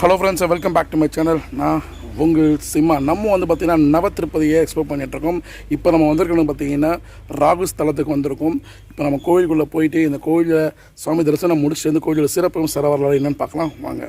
Hello friends welcome back to my channel நான் உங்கள் சிம்மா. நம்ம வந்து பார்த்திங்கன்னா நவ திருப்பதியை எக்ஸ்ப்ளோர் பண்ணிகிட்ருக்கோம் இப்போ நம்ம வந்திருக்கணும் பார்த்தீங்கன்னா ராகு ஸ்தலத்துக்கு வந்திருக்கோம். இப்போ நம்ம கோயிலுக்குள்ளே போயிட்டு இந்த கோயிலில் சுவாமி தரிசனம் முடிச்சுட்டு வந்து கோயிலோட சிறப்பும் சிற வரலாறு பார்க்கலாம். வாங்க.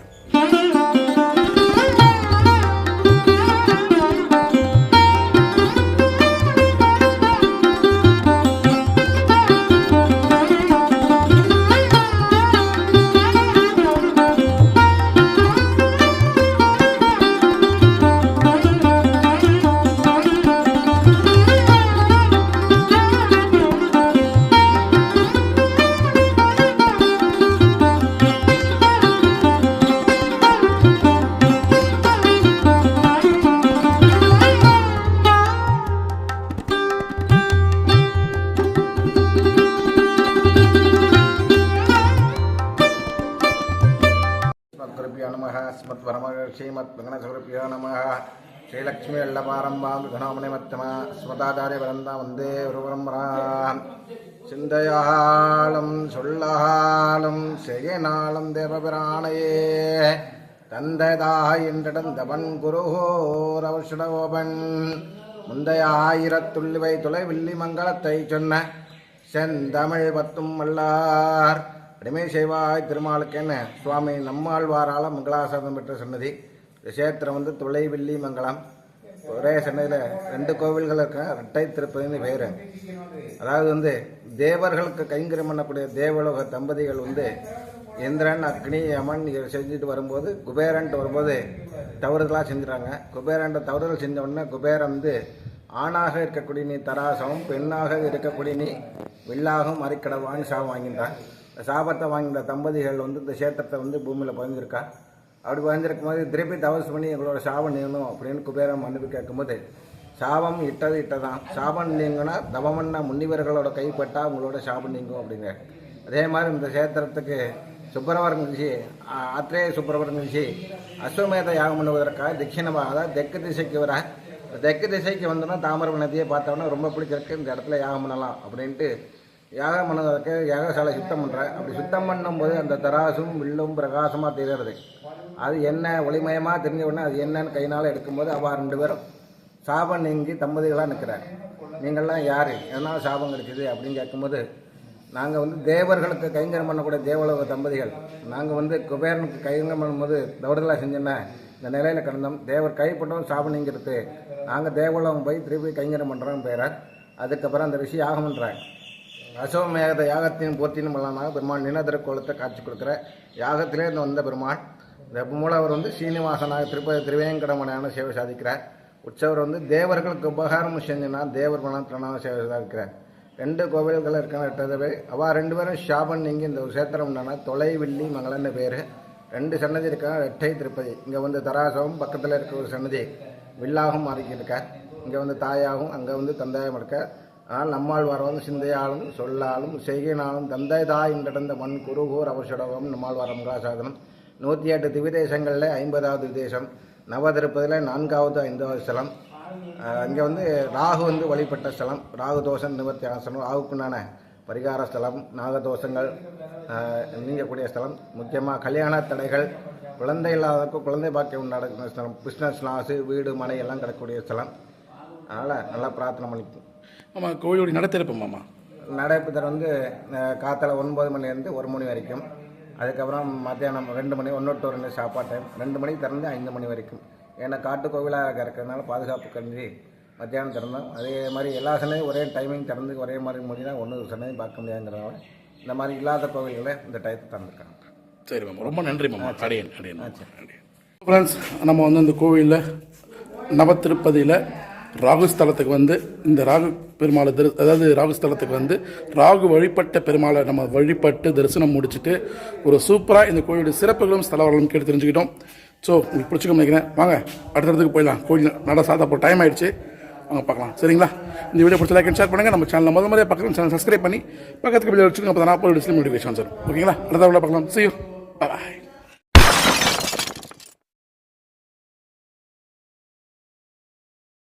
நம ஸ்மத் பரம நம. ஸ்ரீலக்ஷ்மி வெள்ளபாரம்பாம் விகனோமணிமத்தம ஸ்மதாச்சாரிய பரந்தா வந்தே ஒருபரம்பராம் சிந்தையாலும் சொல்லாலும் செய்யனாலும் தேவபிரானையே. தந்தைதாய் என்றிடந்தவன் குருகோரவசுடகோபன் முந்தைய ஆயிரத்துள்ளிவை தொலைவில்லி மங்களத்தை சொன்ன செந்தமிழ் பத்தும் வல்லார். அடிமை செய்வாய் திருமாலுக்கு என்ன? சுவாமி நம்மாழ்வாரால மங்களாசாதனம் பெற்ற சன்னதி. இந்த சேத்திரம் வந்து துளைவில்லி மங்கலம். ஒரே சன்னதியில் ரெண்டு கோவில்கள் இருக்க. ரெட்டை திருப்பதின்னு பேர். அதாவது வந்து தேவர்களுக்கு கைங்கரம் பண்ணக்கூடிய தேவலோக தம்பதிகள் வந்து இந்திரன் அக்னி யமன் இதை செஞ்சுட்டு வரும்போது குபேரன்ட்டு வரும்போது தவறுதலாக செஞ்சுறாங்க. குபேரன்ட்டு தவறுதல் செஞ்ச உடனே குபேரன் வந்து ஆணாக இருக்கக்கூடிய நீ தராசமும் பெண்ணாக இருக்கக்கூடிய நீ வில்லாகவும் மறிக்கடவான்னு சாபம் வாங்கிட்டான். சாபத்தை வாங்கின தம்பதிகள் வந்து இந்த சேத்திரத்தை வந்து பூமியில் பதிஞ்சிருக்கா? அப்படி பதிஞ்சிருக்கும் போது திருப்பி தவசு பண்ணி எங்களோட சாபம் நீங்கணும் அப்படின்னு குபேரம் மன்னிப்பு கேட்கும்போது சாபம் இட்டது இட்டதான். சாபம் நீங்கன்னா தவமன்னா முன்னிவர்களோட கைப்பட்டால் உங்களோட சாபம் நீங்கும் அப்படிங்க அதே மாதிரி இந்த சேத்திரத்துக்கு சுப்பிரவரம் நிகழ்ச்சி ஆத்திரேய சுப்பிரவரம் நிகழ்ச்சி அஸ்வமேத யாகம் பண்ணுவதற்காக தட்சிணமாக அதாவது தெற்கு திசைக்கு வர தெற்கு திசைக்கு வந்தோன்னா தாமிரபரணி நதியை பார்த்தோன்னா ரொம்ப பிடிச்சிருக்கு இந்த இடத்துல யாகம் பண்ணலாம் அப்படின்ட்டு யாகம் பண்ணதற்கு யாகசாலை சுத்தம் பண்ணுறேன் அப்படி சுத்தம் பண்ணும்போது அந்த தராசும் வில்லும் பிரகாசமாக தெரிகிறது அது என்ன ஒளிமயமாக தெரிஞ்ச உடனே அது என்னன்னு கையினால் எடுக்கும்போது அவள் ரெண்டு பேரும் சாபம் நீங்கி தம்பதிகளாக நிற்கிறார் நீங்கள்லாம் யார்? எதனால் சாபம் கிடைக்குது அப்படின்னு கேட்கும்போது நாங்கள் வந்து தேவர்களுக்கு கைங்கரம் பண்ணக்கூடிய தேவலோக தம்பதிகள். நாங்கள் வந்து குபேரனுக்கு கைங்கரம் பண்ணும்போது தவறுதலாக செஞ்சோன்னா இந்த நிலையில் கடந்தோம். தேவர் கைப்பட்டோம் சாபம் நீங்கிறது. நாங்கள் தேவலோகம் போய் திருப்பி கைங்கரம் பண்ணுறோம் பேரார். அதுக்கப்புறம் அந்த ரிஷி யாகம் பண்ணுறாங்க அசோமேத யாகத்தின் போற்றினும் பலனாக பெருமாள் நிலத்திர கோலத்தை காட்சி கொடுக்குற யாகத்திலேருந்து வந்த பெருமாள். இந்த அவர் வந்து சீனிவாசனாக திருப்பதி திருவேங்கடமனையான சேவை சாதிக்கிறார். உற்சவர் வந்து தேவர்களுக்கு உபகாரம் செஞ்சுனா தேவர் மனத்தினால சேவை சாதிக்கிறார். ரெண்டு கோவில்கள் இருக்கிற அவ ரெண்டு பேரும் ஷாபன் நீங்கி இந்த ஒரு என்னன்னா தொலைவில்லி மங்களன்னு பேர். ரெண்டு சன்னதி இருக்கா ரெட்டை திருப்பதி. இங்கே வந்து தராசவும் பக்கத்தில் இருக்க ஒரு சன்னதி வில்லாகவும் மாறிக்கிருக்க இங்கே வந்து தாயாகவும் அங்கே வந்து தந்தையாகவும் இருக்கார் ஆனால் நம்மாழ்வார் வந்து சிந்தையாலும் சொல்லாலும் செய்கையினாலும் தந்தை தாய் மண் குருகூர் அவசடகம் நம்மாழ்வார் மங்களாசாதனம் நூற்றி எட்டு திவிதேசங்களில் ஐம்பதாவது தேசம் நவதிருப்பதியில் நான்காவது ஐந்தாவது ஸ்தலம். இங்கே வந்து ராகு வந்து வழிபட்ட ஸ்தலம். ராகு தோஷம் நிவர்த்தி ஆசனம் ராகுக்குண்டான பரிகார ஸ்தலம் நாகதோஷங்கள் நீங்கக்கூடிய ஸ்தலம். முக்கியமாக கல்யாண தடைகள் குழந்தை இல்லாதவருக்கு குழந்தை பாக்கியம் நடக்கிற ஸ்தலம். பிஸ்னஸ் லாஸு வீடு மனை எல்லாம் கிடக்கக்கூடிய ஸ்தலம். அதனால் நல்லா பிரார்த்தனை பண்ணிப்போம் ஆமாம் கோயிலோட நடத்திருப்போம் மாமா. நடைபெற்ற வந்து காத்தால ஒன்பது மணிலேருந்து ஒரு மணி வரைக்கும். அதுக்கப்புறம் மத்தியானம் ரெண்டு மணி ஒன்று டு ரெண்டு சாப்பாடு டைம் ரெண்டு மணிக்கு திறந்து ஐந்து மணி வரைக்கும். ஏன்னா காட்டு கோவிலாக இருக்கிறதுனால பாதுகாப்பு கருதி மத்தியானம் திறந்தோம். அதே மாதிரி எல்லா சனையும் ஒரே டைமிங் திறந்து ஒரே மாதிரி முடினா ஒன்று சனையும் பார்க்க முடியாதுங்கிறனால இந்த மாதிரி இல்லாத கோவில்களை இந்த டயத்தை திறந்துருக்காங்க. சரி மாமா. ரொம்ப நன்றி மாமா. அடையன் அடையன் ஃப்ரெண்ட்ஸ் நம்ம வந்து இந்த கோவிலில் நவ திருப்பதியில் ராகு ஸ்தலத்துக்கு வந்து இந்த ராகு பெருமாளை தரி அதாவது ராகு ஸ்தலத்துக்கு வந்து ராகு வழிபட்ட பெருமாளை நம்ம வழிபட்டு தரிசனம் முடிச்சுட்டு ஒரு சூப்பராக இந்த கோயிலுடைய சிறப்புகளும் ஸ்தலவர்களும் கேட்டு தெரிஞ்சுக்கிட்டோம். ஸோ உங்களுக்கு பிடிச்சிக்க நினைக்கிறேன். வாங்க அடுத்தடுத்துக்கு போயிடலாம். கோயில் நட சாதா போ டைம் ஆயிடுச்சு. வாங்க பார்க்கலாம். சரிங்களா? இந்த வீடியோ பிடிச்ச லைக் ஷேர் பண்ணுங்கள் நம்ம சேனலில் முதல் முறையாக பார்க்குறோம் சேனல் சப்ஸ்கிரைப் பண்ணி பக்கத்துக்கு வீடியோ வச்சுக்கோங்க அப்போ தான் நாற்பது டிஸ்பிளே நோட்டிஃபிகேஷன் சார் ஓகேங்களா? அடுத்த வீடியோ பார்க்கலாம். சியூ பாய்